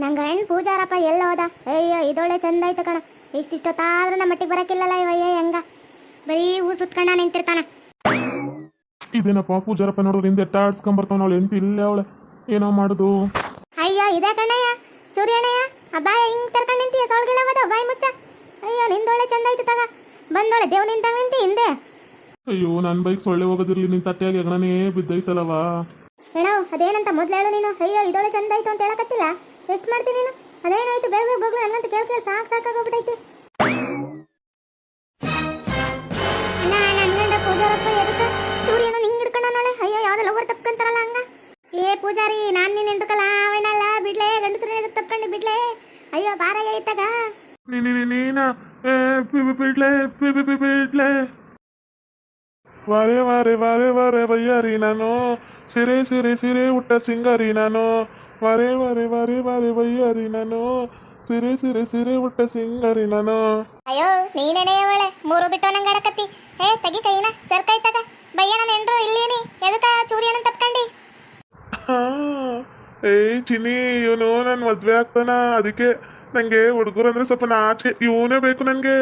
ನಂಗೆ ಹೆಣ್ ಪೂಜಾರಪ್ಪ ಎಲ್ಲ ಹೋದ. ಅಯ್ಯೋ ಇದೊಳ್ಳೆ ಚಂದ ಆಯ್ತು ಕಣ. ಇಷ್ಟಿಷ್ಟೊತ್ತಾದ್ರೂ ನಮ್ಮ ಮಟ್ಟಿಗೆ ಬರಕ್ಕಿಲ್ಲಲ್ಲ ಇವಯ್ಯ ಹೆಂಗ? ಬರೀ ಹೂ ಸುತ್ಕಂಡ ನಿಂತಿರ್ತಾನ. ಇದೇನಪ್ಪ ಪೂಜಾರಪ್ಪ ನೋಡೋರು ಹಿಂದೆ ಎಟ್ಟಾಡ್ಸ್ಕೊಂಬರ್ತಾವ ಅವಳು ಎಂತ ಇಲ್ಲ ಅವಳೆ. ಏನೋ ಮಾಡುದು. ಅಯ್ಯೋ ಇದೇ ಕಣಯ್ಯ. ಚೂರಿ ಅಣ್ಣಯ್ಯ ಬಾಯ ಹಿಂಗ್ ತೆರ್ಕೊಂಡ್ ನಿಂತೀಯ? ಬದ ಬಾಯ್ ಮುಚ್ಚ. ಅಯ್ಯೋ ನಿಂದೊಳ್ಳೆ ಚಂದ ಆಯ್ತು ತಗ. ಬಂದೊಳೆ ದೇವ್ ನಿಂತಂಗ್ ನಿಂತಿ ಹಿಂದೆ. ಅಯ್ಯೋ ನನ್ನ ಬೈಕ್ ಸೊಳ್ಳೆ ಹೋಗೋದಿರ್ಲಿ ನಿನ್ ತಟ್ಟೆಯಾಗಿ ಹೆಗಣನೇ ಬಿದ್ದೈತಲ್ಲವಾ ಹೇಳೋ ಅದೇನಂತ ಮೊದ್ಲು ಹೇಳು ನೀನು. ಅಯ್ಯೋ ಇದೊಳ್ಳೆ ಚಂದ ಆಯ್ತು ಅಂತ ಹೇಳಕತ್ತಿಲ್ಲ? ಎಷ್ಟು ಮಾಡ್ತೀನಿ ನೀನು ಅದೇನಾಯ್ತು ಬೇಗ ಬೇಗ ಬಗ್ಲು ಹಂಗಂತ ಕೇಳ್ ಕೇಳಿ ಸಾಕು ಸಾಕಾಗೋಗ್ಬಿಟ್ಟೈತಿ ಅಣ್ಣ ನನ್ಗಂಡ ಪೂಜಾರಪ್ಪ ಎದಕ್ಕ ಸೂರ್ಯನು ನಿಂಗ್ ಹಿಡ್ಕೊಂಡನೋಳೆ ಅಯ್ಯೋ ಯಾವ್ದೋ ಲವರ್ ತಪ್ಕೊಂತಾರಲ್ಲ ಹಂಗ ಏ ಪೂಜಾರಿ ನಾನ್ ನೀನ್ ಹಿಡ್ಕಲ್ಲ ಅವಣ್ಣಲ್ಲ ಬಿಡ್ಲೆ ಗಂಡಸ್ರ ಎದಕ್ ತಪ್ಕೊಂಡಿ ಬಿಡ್ಲೆ ಅಯ್ಯೋ ಬಾರಯ್ಯ ಇತ್ತಾಗ ನೀ ನೀ- ನೀ- ನೀನ ಏ, ಬಿ- ಬಿ- ಬಿಡ್ಲೆ ಬಿ- ಬಿ- ಬಿ- ಬಿಡ್ಲೆ ವಾರೆ ವಾರೆ ವಾರೆ ವಾರೆ ಬಯ್ಯಾರಿ ನಾನು ಸಿರೆ ಸಿರೆ ಸಿರೆ ಉಟ್ಟ ಸಿಂಗಾರಿ ನಾನು ವಾರೆ ವಾರೆ ವಾರೆ ವಾರೆ ಬಯ್ಯಾರಿ ನಾನು ಸಿರೆ ಸಿರೆ ಸಿರೆ ಉಟ್ಟ ಸಿಂಗರಿ ನಾನು ಅಯ್ಯೋ ನೀನೇನೇ ಅವಳೆ? ಮೂರು ಬಿಟ್ಟು ನಂಗೆ ಆಡಕತ್ತಿ ಹೇ ತೆಗಿ ಕೈನ ಸರ್ಕೈ ತಗ. ಬಯ್ಯ ನಾನು ಎಂಡ್ರು ಇಲ್ಲೇನಿ ಎದಕ ಚೂರಿಯನ್ನು ತಪ್ಕಂಡಿ ಏಯ್ ಚಿನಿ ಇವನು ನನ್ನ ಮದ್ವೆ ಆಗ್ತಾನ. ಅದಕ್ಕೆ ನಂಗೆ ಹುಡುಗರು ಅಂದ್ರೆ ಸ್ವಲ್ಪ ನಾಚಿಕೆ. ಇವನೇ ಬೇಕು ನಂಗೆ.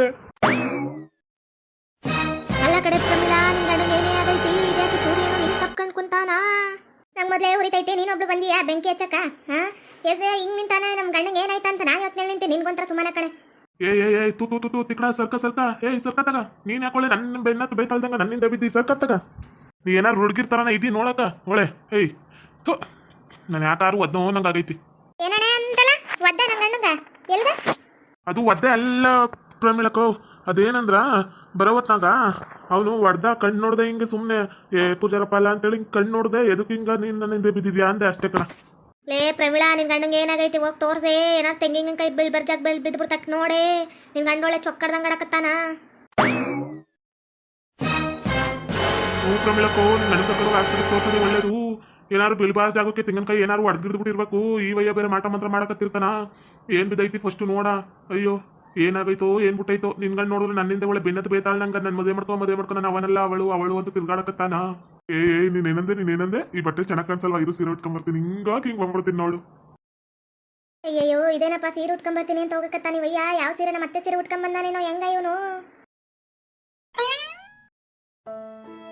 ಅಲ್ಲ ಕಡೆ ಪ್ರಮಿಳಾ ನಿನ್ನ ಗಂಡನ ಏನೇ ಆಗೈತಿ. ಇದ್ಯಾಕೆ ಚೂರಿಯನ್ನು ನಿನ್ ತಪ್ಕೊಂಡ್ ಕುಂತಾನ? ನಂಗ್ ಮೊದಲೇ ಹುರಿತೈತೆ ನೀನೊಬ್ಳು ಬಂದಿಯಾ? ಬೆಂಕಿ ಹಚ್ಚಕ್ಕ? ಹಾ? ಎದೆ ಹಿಂಗ್ ನಿಂತಾನೆ? ನಮ್ ಗಂಡಂಗೆ ಏನಾಯ್ತ ಅಂತ ನಾನು ಹೊತ್ನಲ್ಲಿ ನಿಂತೆ ನಿನ್ಗೊಂತರ ಸುಮ್ಮನೆ ಕಣೆ. ಏ ಏ ಏ ತು ತು ತು ತು ತಿಕ್ಕಡ ಸರ್ಕ ಸರ್ಕ. ಏ ಸರ್ಕ ತಗ. ನೀನ್ ಯಾಕೊಳ್ಳೆ ನನ್ನ ಬೆನ್ನತ್ತು ಬೇತಾಳ್ದಂಗ ನನ್ನಿಂದ ಬಿದ್ದಿ? ಸರ್ಕ ತಗ. ನೀ ಏನಾರು ಹುಡುಗಿರ್ತಾರನ ಇದಿ ನೋಡಕ? ಒಳ್ಳೆ. ಏಯ್ ಥು. ನಾನು ಯಾಕಾರು ಒದ್ದೋ ನಂಗಾಗೈತಿ? ಏನಣ್ಣ ಅಂತಲ್ಲ ಒದ್ದ ನನ್ನ ಗಂಡಂಗ? ಎಲ್ಗ? ಅದು ಒದ್ದೆ ಎಲ್ಲ ಪ್ರಮಿಳಕೋ ಅದೇನಂದ್ರ ಬರೋವತ್ನಾಗ ಅವನು ಒಡ್ದ ಕಣ್ಣು ನೋಡ್ದೆ ಹಿಂಗೆ ಸುಮ್ಮನೆ ಏ ಪೂಜಾರಪ್ಪ ಅಲ್ಲ ಅಂತೇಳಿ ಹಿಂಗೆ ಕಣ್ಣು ನೋಡ್ದೆ ಎದಕ್ಕೆ ಹಿಂಗ ನಿನ್ನ ನನ್ನಿಂದ ಬಿದ್ದಿದ್ಯಾ? ಅಂದೆ ಅಷ್ಟೇ ಕಣ. ಲೇ ಪ್ರಮಿಳಾ ನಿನ್ ಗಂಡಂಗೆ ಏನಾಗೈತಿ ಹೋಗಿ ತೋರ್ಸೆ ಏನಾರ ತೆಂಗಿನ ಕೈ ಬೀಳ್ ಬರ್ಜಾಕ್ ಬೀಳ್ ಬಿದ್ದು ಬಿಡ್ತಕ್ ನೋಡೆ ನಿನ್ ಗಂಡ ಒಳ್ಳೆ ಚೊಕ್ಕಡ್ದಂಗ್ ಅಡಕತ್ತಾನ ಹ್ಞೂ ಪ್ರಮಿಳಕೋ ನಿನ್ನ ಗಂಡ ಕಡೆ ಆಸ್ಪತ್ರೆಗೆ ತೋರ್ಸೋದು ಒಳ್ಳೇದು. ಏನಾರು ಆಗೋಕೆ ತೆಂಗಿನಕಾಯಿ ಏನಾರು ಒಡ್ಗಿಡ್ದು ಬಿಟ್ಟಿರ್ಬೇಕು. ಈ ವಯ್ಯ ಬೇರೆ ಮಾಟ ಮಂತ್ರ ಮಾಡಕತ್ತಿರ್ತಾನ. ಏನ್ ಬಿದ್ದೈತಿ ಫಸ್ಟ್ ನೋಡ. ಅಯ್ಯೋ. ಏನಾಗೈತೋ ಏನ್ ಬಿಟ್ಟೈತೋ ನಿನ್ ಗಂಡ ನೋಡಿದ್ರೆ ನನ್ನಿಂದ ಒಳ್ಳೆ ಬೆನ್ನತ್ ಬೇತಾಳ ನಂಗ ನನ್ನ ಮದುವೆ ಮಾಡ್ಕೊ ಮದುವೆ ಮಾಡ್ಕೊ, ನಾನು ಅವನಲ್ಲ, ಅವಳು ಅವಳು ಅಂತ ತಿರ್ಗಾಡಕತ್ತಾನ. ಏ ನೀನ್ ಏನಂದೆ ನೀನ್ ಏನಂದೆ ಈ ಬಟ್ಟೆ ಚೆನ್ನಾಗ್ ಕಾಣಿಸಲ್ವಾ? ಇರು ಸೀರೆ ಉಟ್ಕೊಂಬರ್ತೀನಿ. ಹಿಂಗಾಗಿ ಹಿಂಗ್ ಬಂದ್ಬಿಡ್ತೀನಿ ನೋಡು. ಅಯ್ಯಯ್ಯೋ, ಇದೇನಪ್ಪ ಸೀರೆ ಉಟ್ಕೊಂಬರ್ತೀನಿ ಅಂತ ಹೋಗಕತ್ತಾನ ನೀವಯ್ಯ ಯಾವ ಸೀರೆನ ಮತ್ತೆ ಸೀರೆ ಉಟ್ಕೊಂಬಂದಾನೇನೋ? ಹೆಂಗ ಇವನು?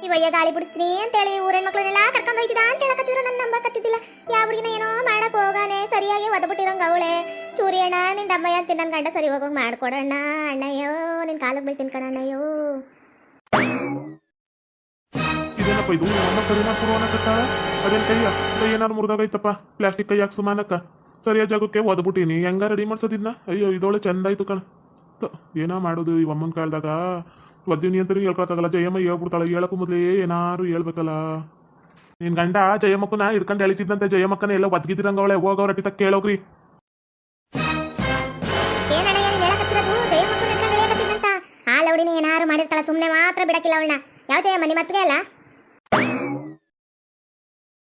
ಇವಯ್ಯ ಗಾಳಿ ಬಿಡಿಸ್ತೀನಿ ಅಂತೇಳಿ ಊರಿನ ಮಕ್ಕಳನ್ನೆಲ್ಲ ಕರ್ಕೊಂಡ್ ಹೋಯ್ತಿದ ಅಂತ ಹೇಳಕತ್ತಿದ್ರು. ನನ್ನ ನಂಬಕತ್ತಿದ್ದಿಲ್ಲ. ಯಾವ ಹುಡುಗಿನ ಏನೋ ಮಾಡಕ್ ಹೋಗಾನೆ, ಸರಿಯಾಗಿ ಒದಬಿಟ್ಟಿರಂಗ ಅವಳೆ. ಚೂರಿ ಅಣ್ಣ ನಿನ್ ದಮ್ಮಯ್ಯ ಅಂತ ನನ್ನ ಗಂಡ ಸರಿ ಹೋಗ್ ಮಾಡ್ಕೊಡಣ್ಣ. ಅಣ್ಣಯ್ಯೋ ನಿನ್ ಕಾಲಕ್ಕೆ ಬೀಳ್ತೀನಿ ಕಣಣ್ಣಯ್ಯೋ ಇದೇನಪ್ಪ ಇದು ನಮ್ಮ ಸರಿ ಅದೇನ್ ಕೈಯ? ಕೈ ಏನಾರು ಪ್ಲಾಸ್ಟಿಕ್ ಕೈ ಹಾಕ್ ಸುಮಾನಕ್ಕ ಸರಿಯಾದ ಜಾಗಕ್ಕೆ ಒದ್ಬಿಟ್ಟಿನಿ. ಹೆಂಗ ರೆಡಿ ಮಾಡ್ಸೋದಿದ್ನ? ಅಯ್ಯೋ ಇದೊಳೆ ಚಂದ ಆಯ್ತು ಕಣ ಏನೋ ಮಾಡೋದು ಈ ಅಮ್ಮನ ಕಾಲದಾಗ? ಒದ್ದಿನಿ ಅಂತ ಹೇಳ್ಕೊಳಕ್ಕಾಗಲ್ಲ. ಜಯಮ್ಮ ಹೇಳ್ಬಿಡ್ತಾಳೆ. ಹೇಳಕ್ಕೂ ಮೊದಲೇ ಏನಾರು ಹೇಳ್ಬೇಕಲ್ಲ. ನಿನ್ ಗಂಡ ಜಯಮ್ಮಕ್ಕನ ಹಿಡ್ಕೊಂಡು ಎಳಿತಿದ್ದಂತೆ ಜಯಮ್ಮಕ್ಕನ ಎಲ್ಲ ಒದ್ಗಿದ್ರಂಗ ಅವಳೆ. ಹೋಗವ್ರ ಅಟ್ಟಿತ ಕೇಳೋಗ್ರಿ. ಸುಮ್ಮನೆ ಮಾತ್ರ ಬಿಡಕ್ಕಿಲ್ಲ ಅವಳನ್ನ. ಯಾವ ಜಯ ಮನಿ ಮತ್ತೆ ಅಲ್ಲ?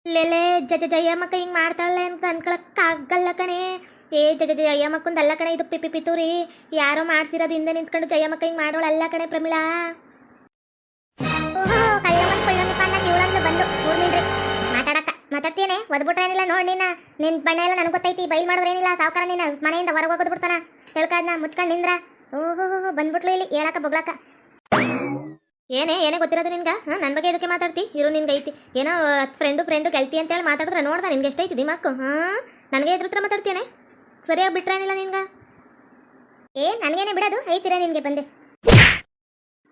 ಲೇಲೆ ಜಜ ಜಯಮ್ಮಕ್ಕ ಹಿಂಗ್ ಮಾಡ್ತಾಳೆ ಅಂತ ಅನ್ಕೊಳಕ್ಕಾಗಲ್ಲ ಕಣೆ. ಏ ಜಜ ಜಯಮ್ಮಕ್ಕಂದು ಅಲ್ಲ ಕಣೆ, ಇದು ಪಿಪಿ ಪಿತೂರಿ ಯಾರೋ ಮಾಡ್ಸಿರೋದು ಹಿಂದೆ ನಿಂತ್ಕೊಂಡು ಜಯಮ್ಮಕ್ಕ ಹಿಂಗ್ ಮಾಡೋಳ ಅಲ್ಲ ಕಣೆ ಪ್ರಮಿಳಾ. ಓಹೋ ಕಳ್ಳವನ್ ಬಂದು. ಊರ್ ನಿಂಡ್ರಿ ಮಾತಾಡಕ್ಕ. ಮಾತಾಡ್ತೀಯನೆ? ಒದ್ಬಿಟ್ರೇನಿಲ್ಲ ನೋಡ್ ನಿನ್ನ ನಿನ್ ಬಣ್ಣ ಎಲ್ಲ ನನಗೆ ಗೊತ್ತೈತಿ. ಬೈಲ್ ಮಾಡಿದ್ರೇನಿಲ್ಲ ಸಾವುಕಾರ ನಿನ್ನ ಮನೆಯಿಂದ ಹೊರಗೆ ಹೋಗೋದು ಬಿಡ್ತಾನ. ತಿಳ್ಕಾದ್ನ ಮುಚ್ಕೊಂಡು ನಿಂದ್ರ. ಓಹೋ ಬಂದ್ಬಿಟ್ಲು ಇಲ್ಲಿ. ಹೇಳಕ ಬೊಗ್ಲಕ್ಕ. ಏನೇ ಏನೇ ಗೊತ್ತಿರೋದು ನಿನ್ಗ? ಹಾ ನನ್ನ ಬಗ್ಗೆ ಇದಕ್ಕೆ ಮಾತಾಡ್ತಿ? ಇರು ನಿನ್ಗೆ ಐತಿ. ಏನೋ ಫ್ರೆಂಡು ಫ್ರೆಂಡು ಗೆಲ್ತಿ ಅಂತೇಳಿ ಮಾತಾಡಿದ್ರೆ ನೋಡ್ದೆ, ನಿನ್ಗೆ ಎಷ್ಟೈತಿ ದಿಮಾಕು? ಹಾ, ನನಗೆ ಇದ್ರ ಹತ್ರ ಮಾತಾಡ್ತೇನೆ ಸರಿಯಾಗಿ ಬಿಟ್ರೇನಿಲ್ಲ ನಿನ್ಗ? ಏ, ನನಗೇನೆ ಬಿಡೋದು, ಐತಿರ ನಿನ್ಗೆ ಬಂದೆ.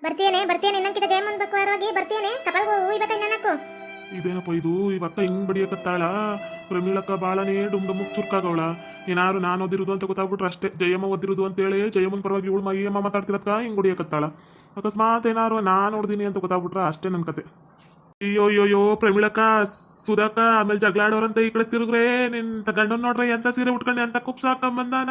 ಬರ್ತೇನೆ ಬರ್ತೇನೆ ಇನ್ನಂಕಿತ ಜಯಮನ್ ಬಕ್ವಾರವಾಗಿ ಬರ್ತೀಯನೆ ಹೂ ಇವತ್ತೆ ನನ್ನಕ್ಕು ಇದೇನಪ್ಪ ಇದು? ಇವತ್ತ ಹಿಂಗ್ ಬಡಿಯಕತ್ತಾಳ? ಪ್ರಮೀಳಕ್ಕ ಬಾಳನೇ ಡುಮ್ ಡುಮ್ಮಕ್ ಚುರ್ಕಾಗವಳ ಏನಾರು ನಾನು ಓದಿರೋದು ಅಂತ ಗೊತ್ತಾಗ್ಬಿಟ್ರೆ ಅಷ್ಟೇ. ಜಯಮ್ಮ ಓದಿರೋದು ಅಂತೇಳಿ ಜಯಮ್ಮನ ಪರವಾಗಿ ಇವಳು ಮೈಯಮ್ಮ ಮಾತಾಡ್ತಿರತ್ಕ ಹಿಂಗ್ ಹೊಡಿಯಕತ್ತಾಳ. ಅಕಸ್ಮಾತ್ ಏನಾರು ನಾನು ನೋಡಿದೀನಿ ಅಂತ ಗೊತ್ತಾಗ್ಬಿಟ್ರೆ ಅಷ್ಟೇ ನನ್ನ ಕತೆ. ಅಯ್ಯೋ ಅಯ್ಯೋ ಪ್ರಮೀಳಕ್ಕ, ಸುಧಾಕ, ಆಮೇಲೆ ಜಗಳಾಡೋರಂತ ಈ ಕಡೆ ತಿರುಗ್ರೆ. ನಿನ್ ಗಂಡನ್ ನೋಡ್ರೆ ಎಂತ ಸೀರೆ ಉಟ್ಕೊಂಡೆ ಅಂತ ಕುಪ್ಸ ಹಾಕೊಂಬಂದಾನ?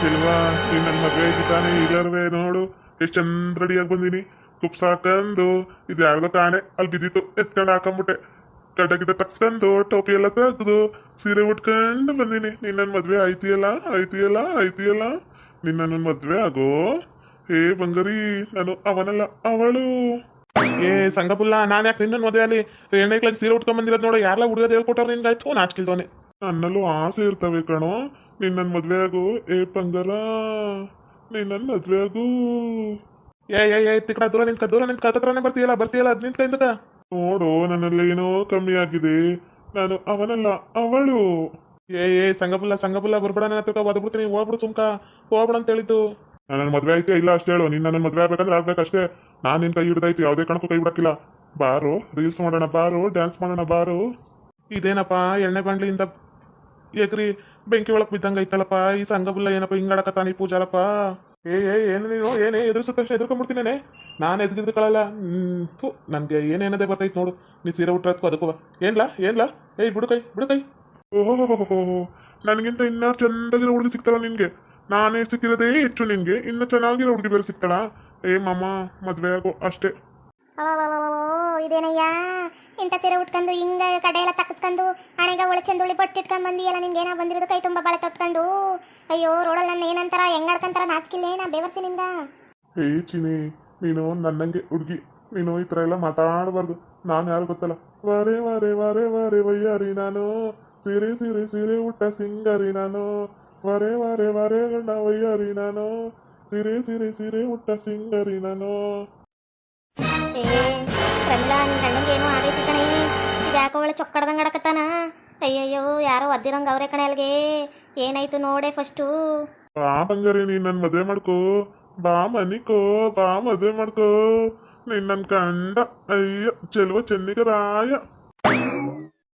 ಸಿಲ್ವಾ ನೀನ್ ನನ್ನ ಮದುವೆ ನೋಡು. ಎಷ್ಟ್ ಚಂದ ರೆಡಿಯಾಗಿ ಬಂದಿನಿ. ಕುಪ್ಸ ಹಾಕಂದು ಇದು ಯಾರ್ದೋ ತಾಣೆ, ಅಲ್ಲಿ ಬಿದ್ದಿತ್ತು, ಎತ್ಕೊಂಡು ಹಾಕೊಂಬಿಟ್ಟೆ. ಗಡ್ಡ ಗಿಡ ಟೋಪಿ ಎಲ್ಲ ತೆಗ್ದು ಸೀರೆ ಉಟ್ಕೊಂಡು ಬಂದಿನಿ. ನಿನ್ನನ್ ಮದ್ವೆ ಆಯ್ತಿಯಲ್ಲ ಆಯ್ತಿಯಲ್ಲ ಆಯ್ತಿಯಲ್ಲ? ನಿನ್ನ ನನ್ನ ಮದ್ವೆ ಆಗೋ? ಏ ಬಂಗರಿ, ನಾನು ಅವನಲ್ಲ, ಅವಳು. ಏ ಸಂಗಪುಲ್ಲ ನಾನು ಯಾಕೆ ನಿನ್ನ ಮದುವೆ ಅಲ್ಲಿ? ಎಣ್ಣೆ ಕ್ಲಾಸ್ ಸೀರೆ ಉಟ್ಕೊಂಡ್ ಬಂದಿರೋದು ನೋಡು ಯಾರೆಲ್ಲ ಹುಡುಗ ಹೇಳ್ಕೊಟ್ಟವ್ರು ನಿನ್ಗಾಯ್ತು ನಾಚ್ಕಿಲ್ದವನೆ ನನ್ನಲ್ಲೂ ಆಸೆ ಇರ್ತವೆ ಕಣೋ, ನಿನ್ನನ್ ಮದ್ವೆ ಆಗು, ಏ ಪಂಗರ ನಿನ್ನನ್ ಮದ್ವೆ ಆಗು. ಏ ಏ ಏ ತಿಕ್ಕಡ ದೂರ ನಿಂತ್ಕ ದೂರ ನಿಂತ್ಕ ಹತ್ರನೇ ಬರ್ತೀಯಲ್ಲ ಬರ್ತೀಯಲ್ಲ ಅದ್ ನಿಂತ್ಕ ಇಂದಕ ನೋಡು ನನ್ನಲ್ಲಿ ಏನೋ ಕಮ್ಮಿ ಆಗಿದೆ. ನಾನು ಅವನಲ್ಲ ಅವಳು. ಏ ಏ ಸಂಗಪುಲ್ಲ ಸಂಗಪುಲ್ಲ ಬರ್ಬೇಡ ನನ್ನ ಹತ್ರ ಒದ್ಬಿಡ್ತೀನಿ ಹೋಗ್ಬಿಡು ಸುಮ್ಕ ಹೋಗ್ಬಿಡ ಅಂತ ಹೇಳಿದ್ದು. ನನ್ನ ಮದ್ವೆ ಐತೆ ಇಲ್ಲ ಅಷ್ಟೇ ಹೇಳು ನಿನ್ನ ನನ್ನ ಮದ್ವೆ ಆಗ್ಬೇಕಂದ್ರೆ ಆಗ್ಬೇಕಷ್ಟೇ ನಾನು ನಿನ್ ಕೈ ಹಿಡ್ದಾಯ್ತು ಯಾವುದೇ ಕಣಕ್ಕೂ ಕೈ ಬಿಡಕ್ಕಿಲ್ಲ. ಬಾರು ರೀಲ್ಸ್ ಮಾಡೋಣ ಬಾರು ಡ್ಯಾನ್ಸ್ ಮಾಡೋಣ ಬಾರು. ಇದೇನಪ್ಪ ಎಣ್ಣೆ ಬಾಂಡ್ಲಿಯಿಂದ ಏಕ್ರಿ ಬೆಂಕಿ ಒಳಗ್ ಬಿದ್ದಂಗ ಐತಲ್ಲಪ್ಪ, ಈ ಸಂಗಬುಲ್ಲ ಏನಪ್ಪ ಹಿಂಗಾಡಕತ್ತಾನ ಈ ಪೂಜಾರಪ್ಪ ಏ ಏ, ಏನು ನೀನು? ಏನೇ ಎದುರಿಸ ತಕ್ಷಣ ಎದುರ್ಕೊಂಡ್ಬಿಡ್ತೀನೇನೆ ನಾನು? ಎದ್ಗಿದ್ಕಳಲ್ಲ ಹ್ಮ್ ನನಗೆ ನನ್ಗೆ ಏನೇನದೇ ಬರ್ತೈತೆ ನೋಡು. ನೀ ಸೀರೆ ಹುಟ್ಟರತ್ಕೋ ಅದಕ್ಕೂ ಏನ್ಲಾ ಏನ್ಲಾ? ಏಯ್ ಬಿಡುಕೈ ಬಿಡುಕೈ ಓಹೋ ನನಗಿಂತ ಇನ್ನೂ ಚಂದಾಗಿರೋ ಹುಡುಗಿ ಸಿಗ್ತಾಳ ನಿನಗೆ? ನಾನೇ ಸಿಕ್ಕಿರೋದೇ ಹೆಚ್ಚು ನಿನಗೆ. ಇನ್ನೂ ಚೆನ್ನಾಗಿರೋ ಹುಡುಗಿ ಬೇರೆ ಸಿಗ್ತಾಳ? ಏ, ಮಾಮ, ಮದುವೆ ಆಗೋ ಅಷ್ಟೇ. ಅವವವವವೋ, ಇದೇನಯ್ಯ? ಇಂಥ ಸೀರೆ ಉಟ್ಕೊಂಡು ಹಿಂಗ ಕಡೆ ಎಲ್ಲ ತಕ್ಕಸ್ಕೊಂಡು ಹಣೆಗ ಒಳ ಚಂದುಳಿ ಬಟ್ಟಿಟ್ಕೊಂಡ್ ಬಂದಿಯಲ್ಲ ನಿನ್ಗೆ ಏನೋ ಬಂದಿರೋದು? ಕೈ ತುಂಬ ಬಳೆ ತೊಟ್ಕೊಂಡು. ಅಯ್ಯೋ ರೋಡಲ್ಲಿ ನನ್ನ ಏನಂತಾರ ಹೆಂಗಾಡ್ಕಂತಾರ ನಾಚಿಕಿಲ್ಲ? ನಾ ಬೇವರ್ಸಿ ನಿಮ್ಗ. ಏ ಚಿನಿ ನೀನು ನನ್ನಂಗೆ ಹುಡುಗಿ. ನೀನು ಈ ಥರ ಎಲ್ಲ ಮಾತಾಡಬಾರ್ದು. ನಾನು ಯಾರು ಗೊತ್ತಲ್ಲ? ವಾರೆ ವಾರೆ ವಾರೆ ವಾರೆ ವಯ್ಯಾರಿ ನಾನು. ಸೀರೆ ಸೀರೆ ಸೀರೆ ಊಟ ಸಿಂಗರಿ ನಾನು. ವಾರೆ ವಾರೆ ವರೆ ಗಂಡ ವಯ್ಯಾರಿ ನಾನು. ಸೀರೆ ಸೀರೆ ಸೀರೆ ಊಟ ಸಿಂಗರಿ ನಾನು. ಏ ಪ್ರಮಿಳ ನಿನ್ ಗಂಡಂಗೇನು ಆಗೈತಿ ಕಣೆ? ಇದು ಯಾಕೋ ಒಳ್ಳೆ ಚೊಕ್ಕಡ್ದಂಗೆ ಆಡಕತ್ತಾನ? ಅಯ್ಯಯ್ಯೋ ಯಾರೋ ಒದ್ದಿರಂಗೆ ಅವರೇ ಕಣೆ ಅಲ್ಗೆ. ಏನಾಯ್ತು ನೋಡೆ ಫಸ್ಟು ಬಾ ಬಂಗಾರಿ ನೀನ್ ನನ್ ಮದ್ವೆ ಮಾಡ್ಕೋ. ಬಾ ಮನಿಕೋ ಬಾ ಮದ್ವೆ ಮಾಡ್ಕೋ. ನೀನ್ ನನ್ ಕಂಡ ಅಯ್ಯ ಚೆಲುವ ಚೆನ್ನಿಗರಾಯ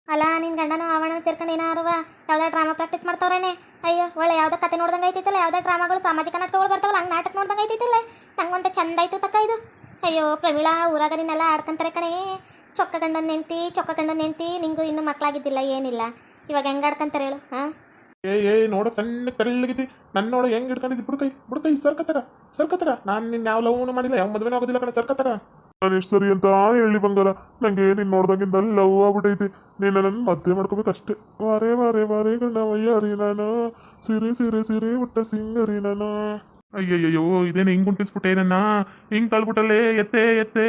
ಅಲ್ಲ ನಿನ್ ಗಂಡನು ಅವನ ಸೇರ್ಕೊಂಡು ಏನಾರುವ ಯಾವ್ದೋ ಡ್ರಾಮಾ ಪ್ರಾಕ್ಟೀಸ್ ಮಾಡ್ತಾವ್ರೇನೆ. ಅಯ್ಯೋ ಒಳ್ಳೆ ಯಾವ್ದೋ ಕತೆ ನೋಡ್ದಂಗೆ ಐತೈತಲ್ಲ ಯಾವ್ದೋ ಡ್ರಾಮಾಗಳು ಸಾಮಾಜಿಕ ನಾಟಕಗಳು ಬರ್ತಾವಲ್ಲ ಹಂಗೆ ನಾಟಕ ನೋಡ್ದಂಗೆ ಐತೈತಲ್ಲ ನಂಗೊಂದು ಚಂದ ಆಯ್ತು ತಕ್ಕ ಇದು. ಅಯ್ಯೋ ಪ್ರಮೀಳಾ ಊರಾಗ ನಿನ್ನೆಲ್ಲ ಆಡ್ಕೊಂತಾರೆ ಕಣೆ. ಚೊಕ್ಕ ಗಂಡನ ನೆಂತಿ ಚೊಕ್ಕ ಗಂಡನ ನೆಂತಿ ನಿಂಗೂ ಇನ್ನೂ ಮಕ್ಕಳಾಗಿದ್ದಿಲ್ಲ ಏನಿಲ್ಲ. ಇವಾಗ ಹೆಂಗೆ ಆಡ್ಕಂತಾರೆ ಹೇಳು ಹಾ? ಏ ಏ ನೋಡ ಸಣ್ಣ ತೆರಳಿಗಿದ್ದಿ ನನ್ನ ನೋಡ ಹೆಂಗ್ ಹಿಡ್ಕೊಂಡಿದ್ದಿ? ಬಿಡ್ತೈ ಬಿಡ್ತೈ ಸರ್ಕತ್ತರ ಕೈ ನಾನ್ ನಿನ್ ನಾನು ನಿನ್ನ ಯಾವ ಲವ್ನು ಮಾಡಿಲ್ಲ ಯಾವ ಮದುವೆ ಆಗೋದಿಲ್ಲ ಕಣ ಸರ್ಕತ್ತರ. ನಾನು ಎಷ್ಟು ಸರಿ ಅಂತ ಹೇಳಿ ಬಂಗಾರ ನಂಗೆ ನಿನ್ ನೋಡ್ದಂಗಿಂದ ಲವ್ ಆಗ್ಬಿಟ್ಟೈತಿ ನೀನು ನನ್ನ ಮದ್ವೆ ಮಾಡ್ಕೋಬೇಕಷ್ಟೇ. ವಾರೇ ವಾರೇ ವಾರೇ ಗಂಡ ವಯ್ಯಾರಿ ನಾನು ಸಿರಿ ಸಿರಿ ಸೀರೆ ಉಟ್ಟ ಸಿಂಗರಿ ನಾನು ಅಯ್ಯಯ್ಯೋ ಇದೇನು ಹಿಂಗ್ ಗುಂಟಿಸ್ಬಿಟ್ಟೆ ನನ್ನ? ಹಿಂಗ್ ತಳ್ಬಿಟ್ಟಲ್ಲೇ ಎತ್ತೆ ಎತ್ತೆ.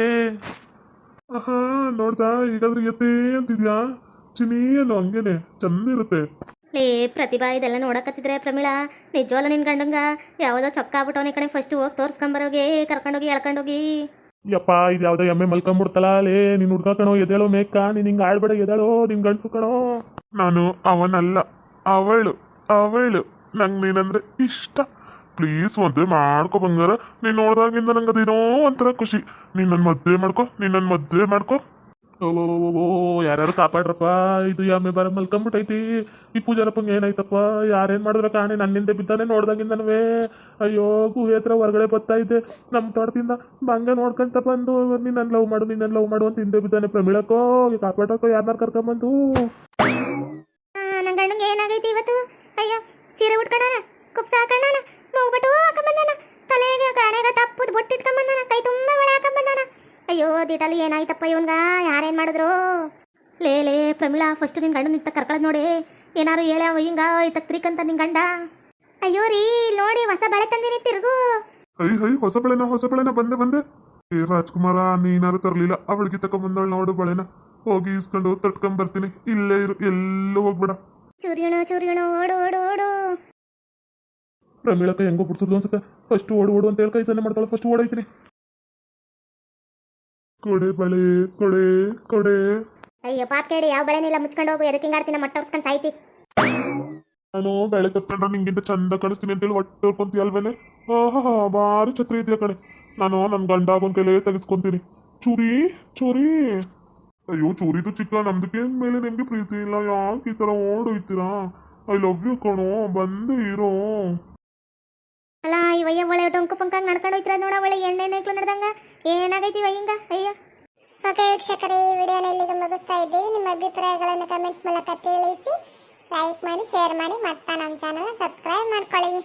ಆಹಾ ನೋಡ್ದಾ ಈಗಾದ್ರೂ ಎತ್ತೆ ಅಂತಿದ್ಯಾ? ಚಿನಿ ಅನ್ನೋ ಹಂಗೇನೆ ಚಂದ ಇರುತ್ತೆ ಲೇ ಪ್ರತಿಭಾ ಇದೆಲ್ಲ ನೋಡಕತ್ತಿದ್ರೆ ಪ್ರಮೀಳಾ ನಿಜವಲ್ಲ ನಿನ್ ಗಂಡಂಗ ಯಾವುದೋ ಚೊಕ್ಕ ಆಗ್ಬಿಟ್ಟವನಿ ಕಣೆ ಫಸ್ಟ್ ಹೋಗಿ ತೋರ್ಸ್ಕೊಂಬರೋಗಿ ಕರ್ಕೊಂಡೋಗಿ ಎಳ್ಕೊಂಡೋಗಿ. ಯಪ್ಪ ಇದು ಯಾವ್ದೋ ಎಮ್ಮೆ ಮಲ್ಕೊಂಬಿಡ್ತಲ್ಲ ಲೇ ನೀನ್ ಹುಡ್ಕ ಕಣೋ ಎದೇಳೋ ಮೇಕ ನೀನ್ ಹಿಂಗ್ ಆಡ್ಬೇಡ ಎದೇಳೋ ನಿನ್ ಗಂಡ್ಸು ಕಣೋ. ನಾನು ಅವನಲ್ಲ ಅವಳು ಅವಳು ನಂಗೆ ನೀನಂದ್ರೆ ಇಷ್ಟ. ಪ್ಲೀಸ್ ಮದ್ವೆ ಮಾಡ್ಕೊ ಬಂಗಾರ. ನೀನ್ ನೋಡ್ದಾಗಿಂದ ನಂಗೆ ಅದೇನೋ ಒಂಥರ ಖುಷಿ. ನೀನ್ ನನ್ನ ಮದ್ವೆ ಮಾಡ್ಕೊ ನೀನ್ ನನ್ನ ಮದ್ವೆ ಮಾಡ್ಕೊ. ಓ ಯಾರ್ಯಾರು ಕಾಪಾಡ್ರಪ್ಪ ಇದು ಯಾಮೆ ಬರ ಮಲ್ಕೊಂಬಿಟ್ಟೈತಿ. ಈ ಪೂಜಾರಪ್ಪಂಗೆ ಏನಾಯ್ತಪ್ಪ? ಯಾರೇನ್ ಮಾಡಿದ್ರ ಕಾಣೆ ನನ್ನಿಂದ ಬಿದ್ದಾನೆ ನೋಡ್ದಾಗಿಂದನವೇ. ಅಯ್ಯೋ ಗುಹೆ ಹತ್ರ ಹೊರಗಡೆ ಬರ್ತಾ ಇದ್ದೆ ನಮ್ಮ ತೋಟದಿಂದ ಬಂಗ ನೋಡ್ಕೊಂತ ಬಂದು ನೀನ್ ನನ್ ಲವ್ ಮಾಡು ನಿನ್ನ ಲವ್ ಮಾಡು ಅಂತ ಹಿಂದೆ ಬಿದ್ದಾನೆ ಪ್ರಮೀಳಕ್ಕೋ. ಕಾಪಾಡಕ್ಕೋ ಯಾರನ್ನ ಕರ್ಕೊಂಬಂದು ನನ್ನ ಗಂಡಂಗೆ ಏನಾಗೈತಿ ಇವತ್ತು? ಅಯ್ಯೋ ಸೀರೆ ಉಟ್ಕೊಂಡಾನ? ಕುಪ್ಸ ಹಾಕೊಂಡಾನ? ಮೂಗ್ಬಟ್ಟು ಹಾಕೊಂಬಂದಾನ ತಲೆಗೆ ಗಾಣೆಗ ತಪ್ಪುದು ಬೊಟ್ಟು ಇಟ್ಕೊಂಬಂದಾನ ಕೈ ತುಂಬ ಬಳೆ ಹಾಕೊಂಬಂದಾನ ಅಯ್ಯೋ ದಿಟಲು ಏನಾಯ್ತಪ್ಪ ಇವನ್ಗ ಯಾರೇನ್ ಮಾಡಿದ್ರು? ಲೇ ಲೇ ಪ್ರಮೀಳಾ ಫಸ್ಟ್ ನಿನ್ ಗಂಡ ನಿಂತ ಕರ್ಕೊಳ್ಳೋದು ನೋಡಿ. ಏನಾರು ಹೇಳ್ಯಾವ ಹಿಂಗ ತಕ್ತ್ರಿಕಂತ ನಿನ್ ಗಂಡ? ಅಯ್ಯೋ ರೀ ನೋಡಿ ಹೊಸ ಬಳೆ ತಂದಿನಿ ತಿರುಗು. ಹೈ ಹೈ ಹೊಸ ಬಳೆನ ಹೊಸ ಬಳೆನ ಬಂದೆ ಬಂದೆ. ಏ ರಾಜ್ಕುಮಾರ ನೀನಾರು ತರ್ಲಿಲ್ಲ. ಅವಳಿಗೆ ತಕೊಂಬಂದವಳು ನೋಡು ಬಳೆನ. ಹೋಗಿ ಇಸ್ಕೊಂಡು ತಟ್ಕೊಂಡ್ ಬರ್ತೀನಿ. ಇಲ್ಲೇ ಇರು ಎಲ್ಲೂ ಹೋಗ್ಬೇಡ. ಚುರಿಯಣ ಚುರಿಯಣ ಓಡು ಓಡು ಓಡು. ಪ್ರಮೀಳಕ್ಕ ಹೆಂಗೋ ಬಿಡ್ಸಿದ್ಲು ಅನ್ಸುತ್ತೆ. ಫಸ್ಟ್ ಓಡು ಓಡು ಅಂತ ಹೇಳಿ ಕೈ ಸನ್ನೆ ಮಾಡ್ತಾಳೆ. ಫಸ್ಟ್ ಓಡೈತಿನಿ ಕೊಡೆ ಬಳೆ ಕೊಡೆ ಕೊಡೆ. ಅಯ್ಯೋ ಪಾಪ ಕೇಳಿ ಯಾವ ಬಳೆನಿಲ್ಲ ಮುಚ್ಕೊಂಡು ಹೋಗು ಎದಕ್ಕೆ ಹಿಂಗಾಡ್ತೀನಿ ಮಟ್ಟ ಹೊರ್ಸ್ಕೊಂಡು ಸಾಯ್ತಿ. ನಾನು ಬೆಳೆ ತಟ್ಕೊಂಡ್ರೆ ನಿಂಗಿಂತ ಚಂದ ಕಾಣಿಸ್ತೀನಿ ಅಂತೇಳಿ ಒಟ್ಟು ಹೊರ್ಕೊಂತೀಯ ಅಲ್ವೇನೆ? ಆಹಾ ಭಾರಿ ಛತ್ರಿ ಇದೆಯಾ ಕಣೆ. ನಾನು ನನ್ನ ಗಂಡ ಆಗೋನ್ ಕೈಲೇ ತೆಗೆಸ್ಕೊಂತೀನಿ. ಚೂರಿ ಚೂರಿ. ಅಯ್ಯೋ ಚೂರಿದು ಚಿಕ್ಕ ನಮ್ದಕ್ಕೆ ಮೇಲೆ ನಿಮ್ಗೆ ಪ್ರೀತಿ ಇಲ್ಲ. ಯಾಕೆ ಈ ತರ ಓಡೋಯ್ತೀರಾ? ಐ ಲವ್ ಯು ಕಣೋ ಬಂದು ಇರೋ. ಇವಯ್ಯ ಒಳ್ಳೆ ಡೊಂಕು ಪಂಕಾಗ್ ನಡ್ಕೊಂಡು ಹೋಯ್ತಿರ ನೋಡ ಒಳ್ಳೆ ಎಣ್ಣೆ ನೈಕ್ಲು ನಡ್ದಂಗ. ಏನಾಗೈತಿ ಹಿಂಗ? ಅಯ್ಯ. ಓಕೆ ವೀಕ್ಷಕರೇ, ಈ ವಿಡಿಯೋನ ಇಲ್ಲಿಗೆ ಮುಗಿಸ್ತಾ ಇದ್ದೀವಿ. ನಿಮ್ಮ ಅಭಿಪ್ರಾಯಗಳನ್ನು ಕಮೆಂಟ್ಸ್ ಮೂಲಕ ತಿಳಿಸಿ ಲೈಕ್ ಮಾಡಿ ಶೇರ್ ಮಾಡಿ, ಮತ್ತೆ ನಮ್ಮ ಚಾನಲ್ ಸಬ್ಸ್ಕ್ರೈಬ್ ಮಾಡ್ಕೊಳ್ಳಿ.